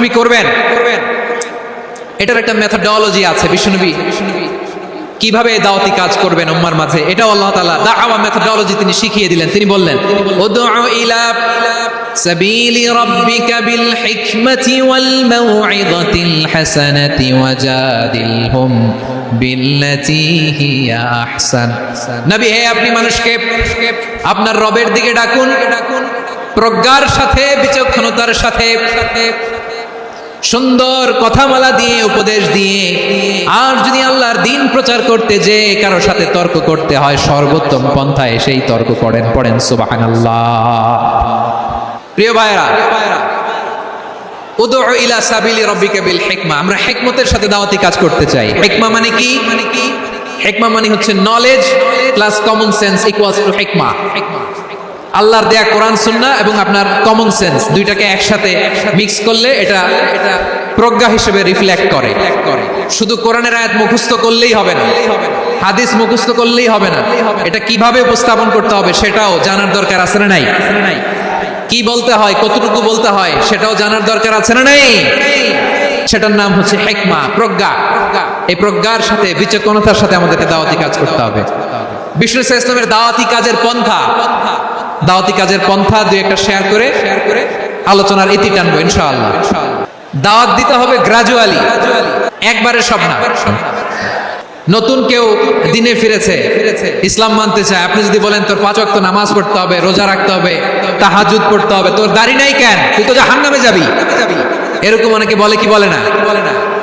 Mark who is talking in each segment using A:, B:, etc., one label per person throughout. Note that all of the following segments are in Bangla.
A: বিশ্বনবী করবেন? এটার একটা মেথডোলজি আছে, বিশ্বনবী। কীভাবে দাওয়াতি কাজ করবেন উম্মার মাঝে? এটাও আল্লাহ তাআলা দাওয়া মেথডোলজি তিনি শিখিয়ে দিলেন। তিনি বললেন, উদউ ইলা সাবিলি রাব্বিকা বিল হিকমাতি ওয়াল মাউইযাতিল হাসানাতি ওয়াজাদিলহুম বিল্লাতি হিয়া আহসান। নবী, হে আপনি মানুষকে, আপনার রবের দিকে ডাকুন। প্রজ্ঞার সাথে, বিচক্ষণতার সাথে সাথে সুন্দর কথামালা দিয়ে, উপদেশ দিয়ে, আর যদি আল্লাহর দিন প্রচার করতে যে কারও সাথে তর্ক করতে হয়, সর্বোত্তম পন্থায় সেই তর্ক করেন, পড়েন সুবাহান প্রিয় ভাইরা উদউ ইলা সাবিলি আমরা সাথে দাওয়াতি কাজ করতে চাই। মানে কি? মানে কি মানে হচ্ছে নলেজ কমন সেন্স টু আল্লাহর দেয়া কোরআন সুন্নাহ এবং আপনার কমন সেন্স দুইটাকে একসাথে মিক্স করলে এটা এটা প্রজ্ঞা হিসেবে রিফ্লেক্ট করে। শুধু কোরআনের আয়াত মুখস্থ করলেই হবে না, হাদিস মুখস্থ করলেই হবে না, এটা কীভাবে উপস্থাপন করতে হবে সেটাও জানার দরকার আছে না নাই? কি বলতে হয়, কতটুকু বলতে হয় সেটাও জানার দরকার আছে না নাই? সেটার নাম হচ্ছে হেকমা, প্রজ্ঞা। এই প্রজ্ঞার সাথে, বিচক্ষণতার সাথে আমাদেরকে দাওয়াতি কাজ করতে হবে। বিষ্ণু ইসলাম ইসলামের দাওয়াতি কাজের পন্থা। দাওয়াতি কাজের পন্থা দুই একটা শেয়ার করে শেয়ার করে আলোচনার ইতি টানবো, ইনশাআল্লাহ। দাওয়াত দিতে হবে গ্রাজুয়ালি একবারে সব না নতুন কেউ দিনে ফিরেছে, ইসলাম মানতে চায়। আপনি যদি বলেন, তোর পাঁচ ওয়াক্ত নামাজ পড়তে হবে, রোজা রাখতে হবে তাহাজুদ পড়তে হবে, তোর দাড়ি নাই কেন? তুই তো জাহান্নামে যাবি। এরকম অনেকে বলে কি বলে না বলে না?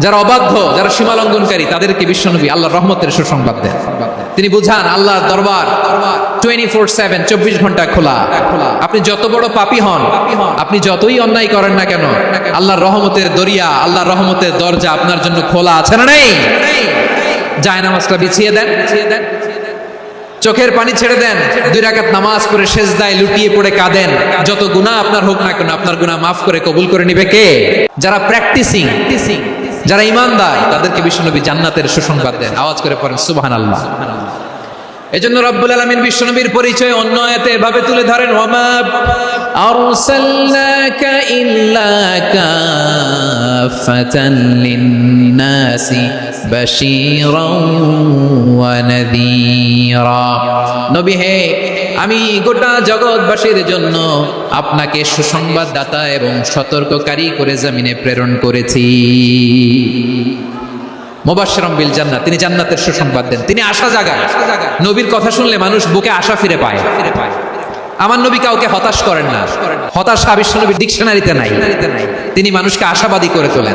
A: যারা অবাধ্য, যারা সীমালঙ্ঘনকারী, তাদেরকে বিশ্বনবী আল্লাহর রহমতের সুসংবাদ দেন। তিনি বুঝান, আল্লাহর দরবার ঘণ্টা খোলা। আপনি যত বড় পাপি হন, আপনি যতই অন্যায় করেন না কেন রহমতের দরিয়া, আল্লাহর রহমতের দরজা আপনার জন্য খোলা আছে না নেই? যায় নামাজটা বিছিয়ে দেন। দেন চোখের পানি ছেড়ে দেন। দুই রাকাত নামাজ পড়ে শেষ দায় লুটিয়ে পড়ে কাঁদেন। যত গুনাহ আপনার হোক না কেন, আপনার গুনাহ মাফ করে কবুল করে নিবে কে? যারা প্র্যাকটিসিং যারা ইমানদার তাদেরকে বিশ্বনবী জান্নাতের সুসংবাদ দেন। আওয়াজ করে পড়েন, সুবহানাল্লাহ। এজন্য রব্বুল আলামিন বিশ্বনবীর পরিচয় অন্য এতে এভাবে তুলে ধরেন লিন-নাসি নবী হে, আমি গোটা জগৎবাসীর জন্য আপনাকে সুসংবাদদাতা এবং সতর্ককারী করে জামিনে প্রেরণ করেছি। মোবাশরম বিল জান্নাত, তিনি জান্নাতের সুসংবাদ দেন। তিনি আশা জাগায়। নবীর কথা শুনলে মানুষ বুকে আশা ফিরে পায়। ফিরে পায় আমার নবী কাউকে হতাশ করেন না। হতাশা বিশ্বনবীর ডিকশনারিতে নাই। তিনি মানুষকে আশাবাদী করে তোলেন।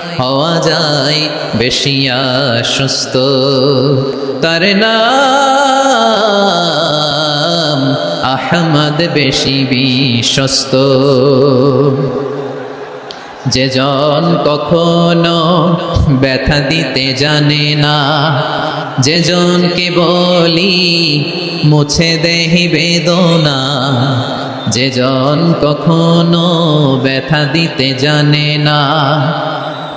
A: হওয়া যায়, বেশি আশ্বস্ত। তার নাম
B: আহমদ, বেশি বিশ্বস্ত। যে জন কখনো ব্যথা দিতে জানে না, যে জনকে বলি মুছে দেহি বেদনা, যে জন কখনো ব্যথা দিতে জানে না।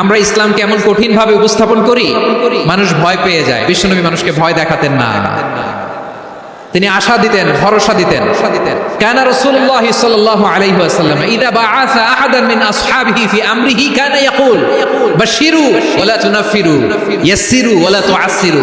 A: আমরা ইসলামকে এমন কঠিন ভাবে উপস্থাপন করি, মানুষ ভয় পেয়ে যায়। বিশ্বনবী মানুষকে ভয় দেখাতেন না। তিনি আশা দিতেন, ভরসা দিতেন। কেন রাসূলুল্লাহ সাল্লাল্লাহু আলাইহি ওয়াসাল্লাম, ইদা বাআসা আহাদান মিন আসহাবিহি ফি আমরিহি কানা ইয়াকুল, বাশিরু ওয়ালা তুনাফিরু, ইয়াসসিরু ওয়ালা তুআসসিরু।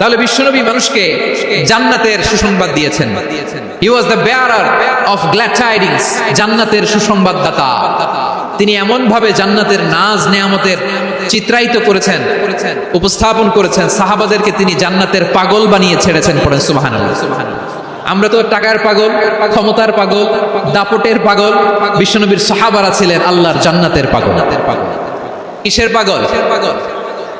A: তাহলে বিশ্বনবী মানুষকে জান্নাতের সুসংবাদ দিয়েছেন। He was the bearer of glad tidings জান্নাতের সুসংবাদদাতা। তিনি এমন ভাবে জান্নাতের নাজ নেয়ামতের চিত্রায়িত করেছেন, উপস্থাপন করেছেন, সাহাবাদেরকে তিনি জান্নাতের পাগল বানিয়ে ছেড়েছেন পড়েন, সুবহানাল্লাহ। আমরা তো টাকার পাগল, ক্ষমতার পাগল, দাপটের পাগল, বিশ্বনবীর সাহাবারা ছিলেন আল্লাহর জান্নাতের পাগল। কিসের পাগল?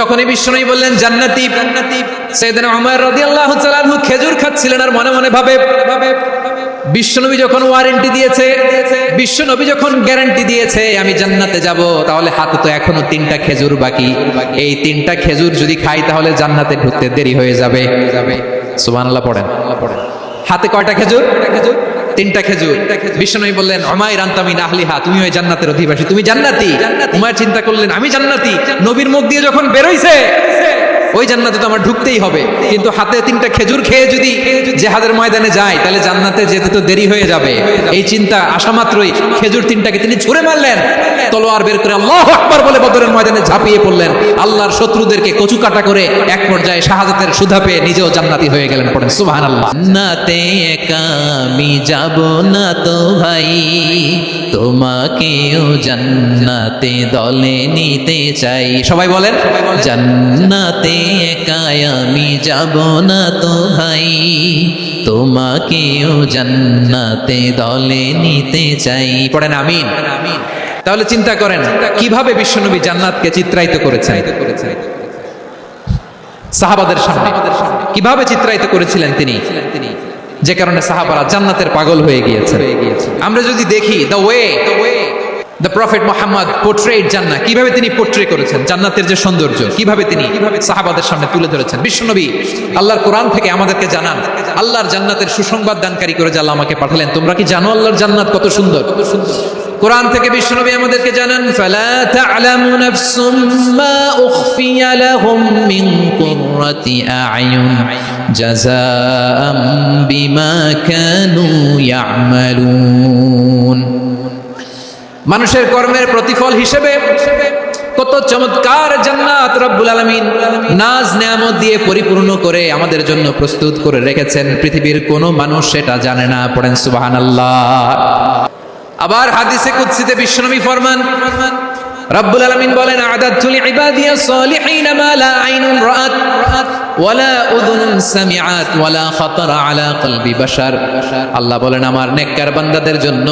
A: তখনই বিষ্ণুই বললেন, জান্নাতি। জান্নাতি সাইয়েদনা উমর রাদিয়াল্লাহু তাআলা আনহু খেজুর খাচ্ছিলেন আর মনে মনে ভাবে বিশ্বনবী যখন ওয়ারেন্টি দিয়েছে বিশ্বনবী যখন গ্যারান্টি দিয়েছে, আমি জান্নাতে যাব, তাহলে হাতে তো এখনও তিনটা খেজুর বাকি। এই তিনটা খেজুর যদি খাই, তাহলে জান্নাতে ঢুকতে দেরি হয়ে যাবে। সুবহানাল্লাহ পড়েন। হাতে কয়টা খেজুর খেজুর? তিনটা খেজুর। বিশ্বনবী বললেন অমায় রান্তামি নাহলিহা তুমি ওই জান্নাতের অধিবাসী, তুমি জান্নাতি। উমায় চিন্তা করলেন, আমি জান্নাতি। নবীর মুখ দিয়ে যখন বেরোইছে ওই জান্নাতে তো আমার ঢুকতেই হবে। কিন্তু হাতে তিনটা খেজুর খেয়ে যদি জেহাদের ময়দানে যায় তাহলে জান্নাতে যেতে তো দেরি হয়ে যাবে। এই চিন্তা আসা মাত্রই খেজুর তিনটাকে তিনি ছুঁড়ে মারলেন। তলোয়ার বের করে আল্লাহ আকবার বলে বদরের ময়দানে ঝাঁপিয়ে পড়লেন। আল্লাহর শত্রুদেরকে কচু কাটা করে এক পর্যায়ে শাহাদাতের সুধা পেয়ে নিজেও জান্নাতি হয়ে গেলেন পড়েন।
B: একা আমি যাব না তো ভাই। তোমাকেও জান্নাতে দলে নিতে চাই।
A: সবাই বলেন।
B: জান্নাতে একাই আমি যাব না তো ভাই? তোমাকেও জান্নাতে দলে নিতে চাই।
A: পড়েন, আমিন। তাহলে চিন্তা করেন, কীভাবে বিশ্বনবী জান্নাতকে চিত্রায়িত করেছেন? সাহাবাদের সামনে। কীভাবে চিত্রায়িত করেছিলেন তিনি? যে কারণে সাহাবারা জান্নাতের পাগল হয়ে গিয়েছে আমরা যদি দেখি the way the prophet Muhammad portrait জান্নাত কীভাবে তিনি পোর্ট্রে করেছেন? জান্নাতের যে সৌন্দর্য, কীভাবে তিনি সাহাবাদের সামনে তুলে ধরেছেন? বিশ্বনবী আল্লাহর কোরআন থেকে আমাদেরকে জানান, আল্লাহর জান্নাতের সুসংবাদ দানকারী করে আল্লাহ আমাকে পাঠালেন। তোমরা কি জানো আল্লাহর জান্নাত কত সুন্দর? কত সুন্দর কোরআন থেকে বিশ্বনবী আমাদেরকে জানান, ফালা তা'লামু নাফসুম মা উখফিয়া লাহুম মিন
B: কুররাতি আ'য়ুন বিমা কানু ইয়া'মালুন।
A: মানুষের কর্মের প্রতিফল হিসেবে কত চমৎকার জান্নাত রব্বুল আলামিন নাজ নিয়ামত দিয়ে পরিপূর্ণ করে আমাদের জন্য প্রস্তুত করে রেখেছেন। পৃথিবীর কোনো মানুষ সেটা জানে না, পড়েন সুবহানাল্লাহ। আবার হাদিসে কুদসিতে বিশ্বনবী ফরমান রব্বুল আলামিন বলেন আদাতুল ইবাদিয়াস সালিহিন মা লা আইনুন রাআত, ওয়ালা উযুনুন সামিআত, ওয়ালা খাতারা আলা কলবি বাশার। আল্লাহ বলেন, আমার নেককার বান্দাদের জন্য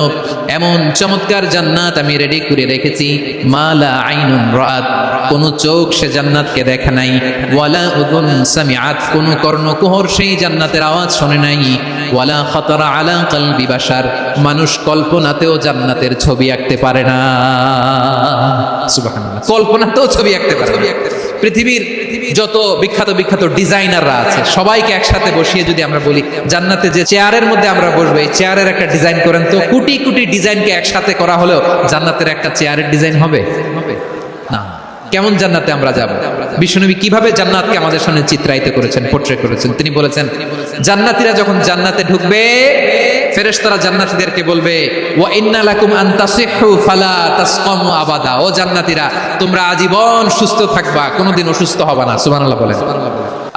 A: এমন চমৎকার জান্নাত আমি রেডি করে রেখেছি মালা আইনুন রাত কোন চোখ সে জান্নাতকে দেখে নাই, ওয়ালা উযুন সামিআত, কোন কর্ণকুহর সেই জান্নাতের আওয়াজ শোনে নাই, ওয়ালা খাতারা আলা কলবি বাশার। মানুষ কল্পনাতেও জান্নাতের ছবি আঁকতে পারে না। কল্পনাতেও ছবি আঁকতে পারে। পৃথিবীর যত বিখ্যাত বিখ্যাত ডিজাইনাররা আছে সবাইকে একসাথে বসিয়ে যদি আমরা বলি জান্নাতে যে চেয়ারের মধ্যে আমরা বসবো এই চেয়ারের একটা ডিজাইন করেন তো কোটি কোটি ডিজাইনকে একসাথে করা হলেও জান্নাতের একটা চেয়ারের ডিজাইন হবে? না। কেমন জান্নাতে আমরা যাব? বিশ্বনবী কীভাবে জান্নাতকে আমাদের সামনে চিত্রায়িত করেছেন পোট্রে করেছেন? তিনি বলেছেন জান্নাতীরা যখন জান্নাতে ঢুকবে ফেরেশতারা জান্নাতীদেরকে বলবে, ওয়া ইন্না লাকুম আন ফালা তাসকামু আবাদা। ও জান্নাতীরা, তোমরা আজীবন সুস্থ থাকবা, কোনোদিন অসুস্থ হবা না। সুবহানাল্লাহ বলেন।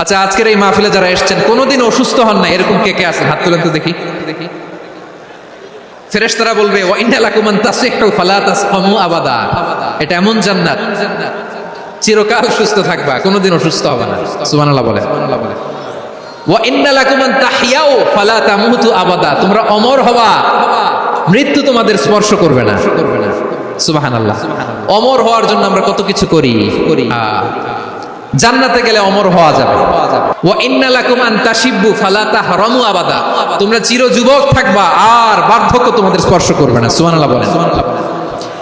A: আচ্ছা আজকের এই মাহফিলে যারা এসেছেন, কোনোদিন অসুস্থ হন না? এরকম কে কে আছেন? হাত তুলেন তো দেখি। দেখি ফেরেশতারা বলবে, ওয়া ইন্না লাকুম আন তাসিহু ফালা তাসকামু আবাদা। এটা এমন জান্নাত। চিরকাল সুস্থ থাকবা, কোনোদিন অসুস্থ হবে না। সুবহানাল্লাহ বলেন। ওয়া ইন্না লাকুম আন তাহইয়াও ফালা তামুতু তোমরা অমর হবা। মৃত্যু তোমাদের স্পর্শ করবে না। করবে না সুবহানাল্লাহ। অমর হওয়ার জন্য আমরা কত কিছু করি। করি জান্নাতে গেলে অমর হওয়া যাবে। তোমরা চির যুবক থাকবা, আর বার্ধক্য তোমাদের স্পর্শ করবে না। সুবহানাল্লাহ বলেন।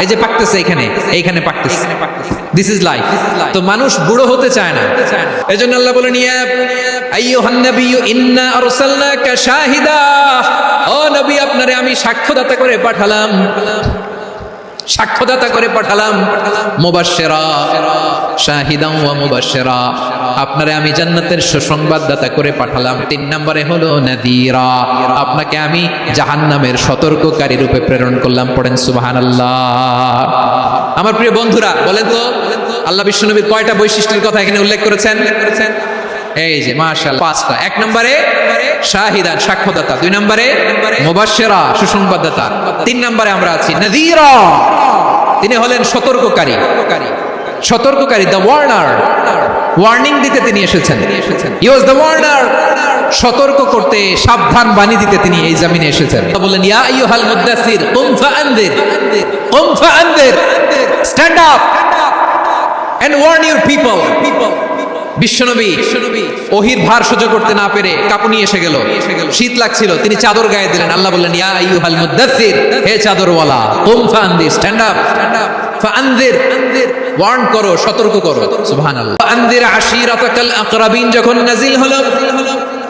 A: এই যে পাকতেছে এখানে, এইখানে পাকতেছে। দিস ইজ লাইফ তো মানুষ বুড়ো হতে চায় না। এই জন্য আল্লাহ বলেন, ইয়া শাহিদা। আপনারে আমি সাক্ষ্যদাতা করে পাঠালাম। সাক্ষ্যদাতা করে পাঠালাম। মুবাশশিরা শাহিদান ওয়া মুবাশশিরা। আপনারে আমি জান্নাতের সুসংবাদদাতা করে পাঠালাম। তিন নম্বরে হলো নাদিরা। আপনাকে আমি জাহান্নামের সতর্ককারী রূপে প্রেরণ করলাম। পড়েন সুবহানাল্লাহ। আমার প্রিয় বন্ধুরা, বলেন তো, আল্লাহ বিশ্বনবীর কয়টা বৈশিষ্ট্যের কথা এখানে উল্লেখ করেছেন? এই যে, মাশাআল্লাহ, পাঁচটা। এক নম্বরে শাহিদান সাক্ষ্যদাতা। দুই নম্বরে মুবাশশিরা, সুসংবাদদাতা। তিন নম্বরে আমরা আছি নাযীরা তিনি হলেন সতর্ককারী। সতর্ককারী দ্য ওয়ার্নার ওয়ার্নিং দিতে তিনি এসেছেন। হি ওয়াজ দ্য ওয়ার্নার সতর্ক করতে, সাবধান বাণী দিতে তিনি এই জমিনে এসেছেন। বললেন, ইয়া আইয়ুহাল মুদ্দাসির কুম ফাআনদির কুম ফাআনদির, stand up and warn your people. বিশ্বনবী ওহির ভার সহ্য করতে না পেরে কাপুনি এসে গেল। শীত লাগছিল, তিনি চাদর গায়ে দিলেন। আল্লাহ বললেন, ইয়া আইয়ুহাল মুদাসসির, হে চাদরওয়ালা, কুম ফানদি স্ট্যান্ড আপ স্ট্যান্ড আপ ফানদির ওয়ার্ন করো, সতর্ক করো। সুবহানাল্লাহ। ফানদির আশিরাতাকাল আকরাবিন, যখন নাজিল হলো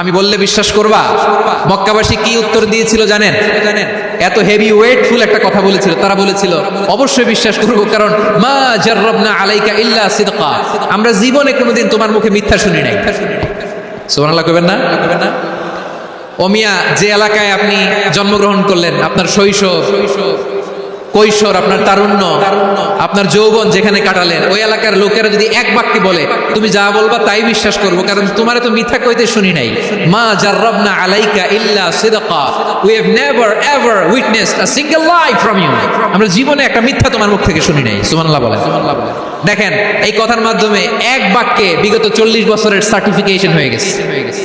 A: আমি বললে বিশ্বাস করবা? মক্কাবাসী কি উত্তর দিয়েছিল জানেন? জানেন এত হেভি ওয়েটফুল একটা কথা বলেছিল। তারা বলেছিল, অবশ্যই বিশ্বাস করব, কারণ মা জাররাবনা আলাইকা ইল্লা সিদকা। আমরা জীবনে কোনোদিন তোমার মুখে মিথ্যা শুনি নাই। সুবহানাল্লাহ কইবেন না? কইবেন না ওমিয়া যে এলাকায় আপনি জন্মগ্রহণ করলেন, আপনার শৈশব শৈশব কৈশোর আপনার তারুণ্য, আপনার যৌবন যেখানে কাটালেন, ওই এলাকার লোকেরা যদি এক বাক্যে বলে, তুমি যা বলবা তাই বিশ্বাস করব, কারণ তোমার তো মিথ্যা কইতে শুনি নাই। মা জাররাবনা আলাইকা ইল্লা সিদকা। We have never ever witnessed a single life from you আমরা জীবনে একটা মিথ্যা তোমার মুখ থেকে শুনি নাই। সুবহানাল্লাহ বলেন। দেখেন, এই কথার মাধ্যমে এক বাক্যে বিগত চল্লিশ বছরের সার্টিফিকেশন হয়ে গেছে হয়ে গেছে।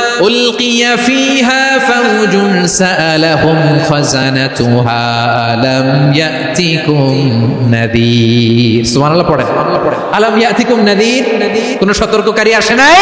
A: উলকিয়া ফিহা ফাউজুন সাআলাহুম খাজানাতুহা আলাম ইয়াতিকুম নাযীর সুবহানাল্লাহ পড়েন। আলাম ইয়াতিকুম নাযীর কোন সতর্ককারী আসে নাই?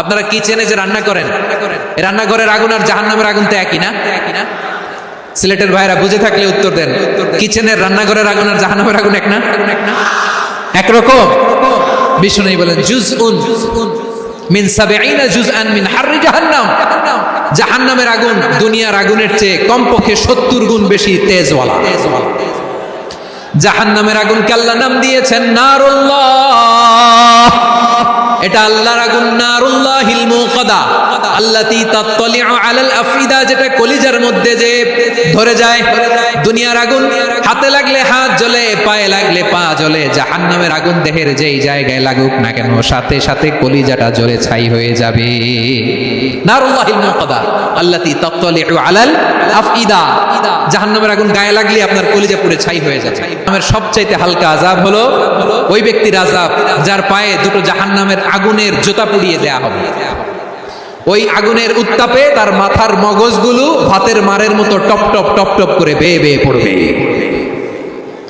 A: আপনারা কিচেনে যে রান্না করেন? রান্নাঘরের আগুন আর জাহান্নামের আগুন তো একই না? সিলেটের ভাইরা বুঝে থাকলে উত্তর দেন। কিচেনের রান্নাঘরের আগুন আর জাহান্নামের আগুন এক না? একরকম বিষ্ণু বলেন জুজ উন মিন মিন জাহান্নাম। জাহান্নামের আগুন দুনিয়ার আগুনের চেয়ে কমপক্ষে 70 গুণ বেশি তেজওয়ালা। জাহান্নামের আগুন আল্লাহ নাম দিয়েছেন, নারুল্লাহ। এটা আল্লাহর আগুন নারুল্লাহিল মুকাদা আল্লাতী তাত্তালিউ আলাল যেটা কলিজার মধ্যে যে ধরে যায় দুনিয়ার আগুন। হাতে লাগলে হাত জ্বলে, পায়ে লাগলে পা জ্বলে, জাহান্নামের আগুন দেহের যেই কেন, সাথে সাথে কলিজাটা জ্বলে ছাই হয়ে যাবে। আল্লাতী আলাল জাহান্নামের আগুন গায়ে লাগলে আপনার কলিজা পুড়ে ছাই হয়ে যাবে। সবচাইতে হালকা আজাব হলো ওই ব্যক্তির আজাব যার পায়ে দুটো জাহান্নামের আগুনের জুতা পুড়িয়ে দেয়া হবে। ওই আগুনের উত্তাপে তার মাথার মগজগুলো ভাতের মারের মতো টপ টপ টপ টপ করে বেয়ে বেয়ে পড়বে।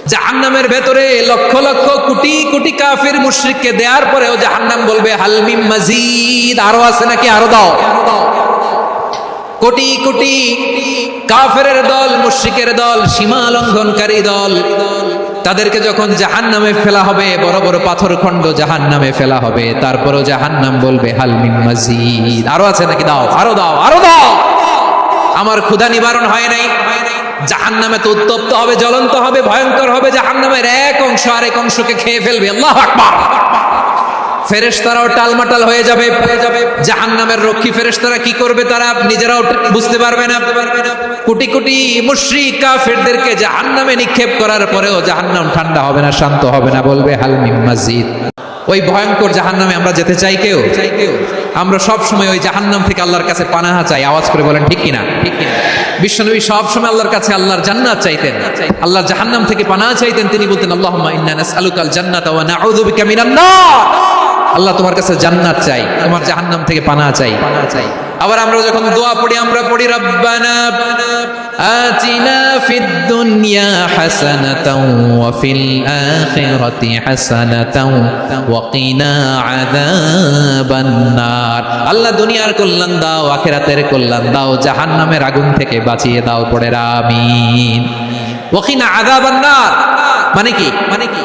A: জাহান্নামের ভেতরে লক্ষ লক্ষ কোটি কোটি কাফির মুশরিককে দেওয়ার পরেও জাহান্নাম বলবে হালমিম মাজিদ। আরও আছে নাকি? আরও দাও। কোটি কোটি কাফের দল, মুশরিকের দল, সীমা লঙ্ঘনকারী দল। তাদেরকে যখন জাহান নামে ফেলা হবে, বড় বড় পাথর খণ্ড জাহান নামে ফেলা হবে, তারপরও জাহান নাম বলবে হালমিন মাজিদ। আরও আছে নাকি? দাও, আরও দাও আরও দাও! আমার ক্ষুধা নিবারণ হয় নাই। জাহান নামে তো উত্তপ্ত হবে, জ্বলন্ত হবে, ভয়ঙ্কর হবে। জাহান নামের এক অংশ আরেক অংশকে খেয়ে ফেলবে। আল্লাহ আকবার! ফেরেশতারাও টালমাটাল হয়ে যাবে। জাহান নামের রক্ষী ফেরেশতারা কি করবে তারা নিজেরাও বুঝতে পারবে না। কোটি কোটি মুশরিক কাফেরদেরকে জাহান নামে নিক্ষেপ করার পরেও জাহান নাম ঠান্ডা হবে না, শান্ত হবে না, বলবে হালমিম মসজিদ ওই ভয়ঙ্কর জাহান নামে আমরা যেতে চাই কেউ? আমরা সব সময় ওই জাহান্নাম থেকে আল্লাহর কাছে পানাহা চাই। আওয়াজ করে বলেন, ঠিক কিনা? ঠিক কিনা বিশ্বনবী সব সময় আল্লাহর কাছে আল্লাহর জান্নাত চাইতেন। আল্লাহর জাহান্নাম থেকে পানাহা চাইতেন। তিনি বলতেন আল্লাহ ইন্না নাসআলুকাল জান্নাতা ওয়া নাউযু বিকা মিনান নার। আল্লাহ তোমার কাছে জান্নাত চাই তোমার জাহান্নাম থেকে পানা চাই। পানা চাই। আবার আমরা যখন দোয়া পড়ি আমরা পড়ি রব্বানা আতিনা ফিদ দুনিয়া হাসানাতাও ওয়া ফিল আখিরাতি হাসানাতাও ওয়া কিনা আযাবান নার। আল্লাহ দুনিয়ার কল্যাণ দাও আখিরাতের কল্যাণ দাও জাহান্নামের আগুন থেকে বাঁচিয়ে দাও পড়ে আমিন। ওয়া কিনা আযাবান নার। মানে কি? মানে কি?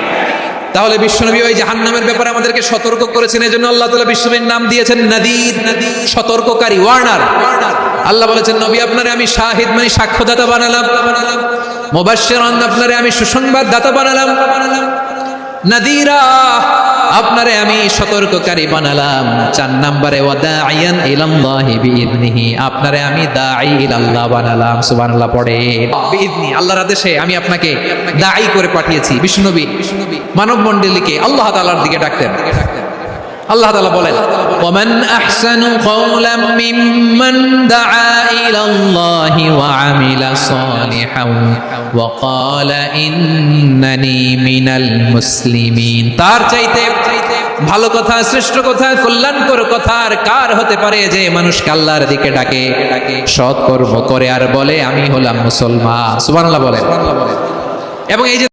A: তাহলে বিশ্বনবী ওই জাহান্নামের ব্যাপারে আমাদেরকে সতর্ক করেছেন এই জন্য আল্লাহ তালা বিশ্বনবীর নাম দিয়েছেন নাদির সতর্ককারী, ওয়ার্নার। আল্লাহ বলেছেন, নবী, আপনারে আমি শাহিদ মানে সাক্ষ্যদাতা বানালাম। মুবাশশির আপনারে আমি সুসংবাদ দাতা বানালাম বানালাম। নাদিরা, আপনারে আমি সতর্ককারী বানালাম। চার নম্বরে ওয়াদাইয়ান ইলাল্লাহি বিইذনিহি আপনারে আমি দাঈ ইলাল্লাহ বানালাম, সুবহানাল্লাহ পড়ে। বিইذনি আল্লাহর আদেশে আমি আপনাকে দাঈ করে পাঠিয়েছি। বিষ্ণুনবী মানব মণ্ডলীকে আল্লাহ তাআলার দিকে ডাকতেন। আল্লাহ তাআলা বলেন
B: ومن أحسن قولا ممن دعا إلى الله وعمل صالحا وقال إنني من المسلمين
A: তার চাইতে ভালো কথা শ্রেষ্ঠ কথা কল্যাণকর কথা আর কার হতে পারে যে মানুষকে আল্লাহর দিকে ডাকে সৎ কর্ম করে আর বলে আমি হলাম মুসলমান সুবহানাল্লাহ বলেন এবং এই যে